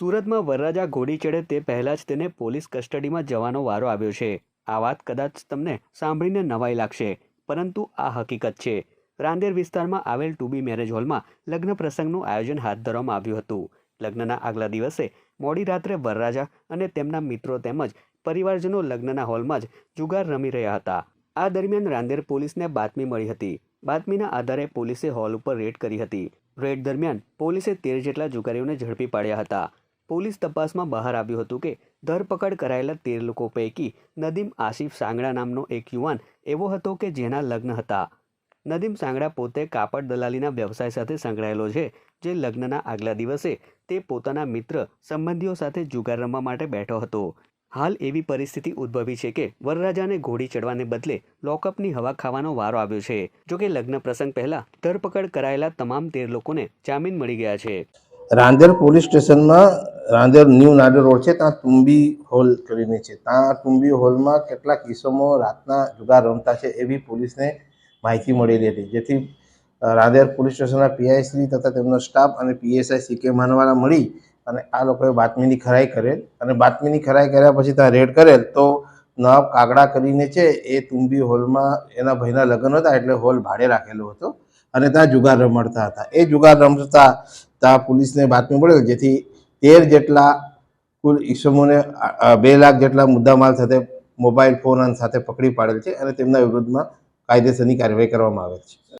સુરતમાં વરરાજા ઘોડી ચડે તે પહેલાં જ તેને પોલીસ કસ્ટડીમાં જવાનો વારો આવ્યો છે. આ વાત કદાચ તમને સાંભળીને નવાઈ લાગશે, પરંતુ આ હકીકત છે. રાંદેર વિસ્તારમાં આવેલ ટુબી મેરેજ હોલમાં લગ્ન પ્રસંગનું આયોજન હાથ ધરવામાં આવ્યું હતું. લગ્નના આગલા દિવસે મોડી રાત્રે વરરાજા અને તેમના મિત્રો તેમજ પરિવારજનો લગ્નના હોલમાં જ જુગાર રમી રહ્યા હતા. આ દરમિયાન રાંદેર પોલીસને બાતમી મળી હતી. બાતમીના આધારે પોલીસે હોલ ઉપર રેડ કરી હતી. રેડ દરમિયાન પોલીસે તેર જેટલા જુગારીઓને ઝડપી પાડ્યા હતા. પોલીસ તપાસમાં બહાર આવ્યું હતું કે ધરપકડ કરાયેલા તેર લોકો પૈકી નદીમ આસિફ સાંગડા નામનો એક યુવાન એવો હતો કે જેના લગ્ન હતા. નદીમ સાંગડા પોતે કાપડ દલાલીના વ્યવસાય સાથે સંકળાયેલો છે, જે લગ્નના આગલા દિવસે તે પોતાના મિત્ર સંબંધીઓ સાથે જુગાર રમવા માટે બેઠો હતો. હાલ એવી પરિસ્થિતિ ઉદ્ભવી છે કે વરરાજાને ઘોડી ચડવાને બદલે લોકઅપની હવા ખાવાનો વારો આવ્યો છે. જોકે લગ્ન પ્રસંગ પહેલા ધરપકડ કરાયેલા તમામ તેર લોકોને જામીન મળી ગયા છે. રાંદેર પોલીસ સ્ટેશનમાં રાંદેર ન્યૂ નાડર રોડ છે, ત્યાં તુંબી હોલ કરીને છે. ત્યાં તુંબી હોલમાં કેટલાક કિસ્સોમાં રાતના જુગાર રમતા છે એવી પોલીસને માહિતી મળેલી હતી. જેથી રાંદેર પોલીસ સ્ટેશનના પીઆઈસી તથા તેમનો સ્ટાફ અને પીએસઆઈ સી કે માનવાલા મળી અને આ લોકોએ બાતમીની ખરાઈ કરેલ અને બાતમીની ખરાઈ કર્યા પછી ત્યાં રેડ કરેલ તો નવાબ કાગડા કરીને છે એ તુંબી હોલમાં એના ભાઈના લગ્ન હતા એટલે હોલ ભાડે રાખેલો હતો અને ત્યાં જુગાર રમાડતા હતા. એ જુગાર રમતા ત્યાં પોલીસને બાતમી મળેલ જેથી તેર જેટલા કુલ ઈસમોને બે લાખ જેટલા મુદ્દામાલ સાથે મોબાઈલ ફોન સાથે પકડી પાડેલ છે અને તેમના વિરુદ્ધમાં કાયદેસરની કાર્યવાહી કરવામાં આવેલ છે.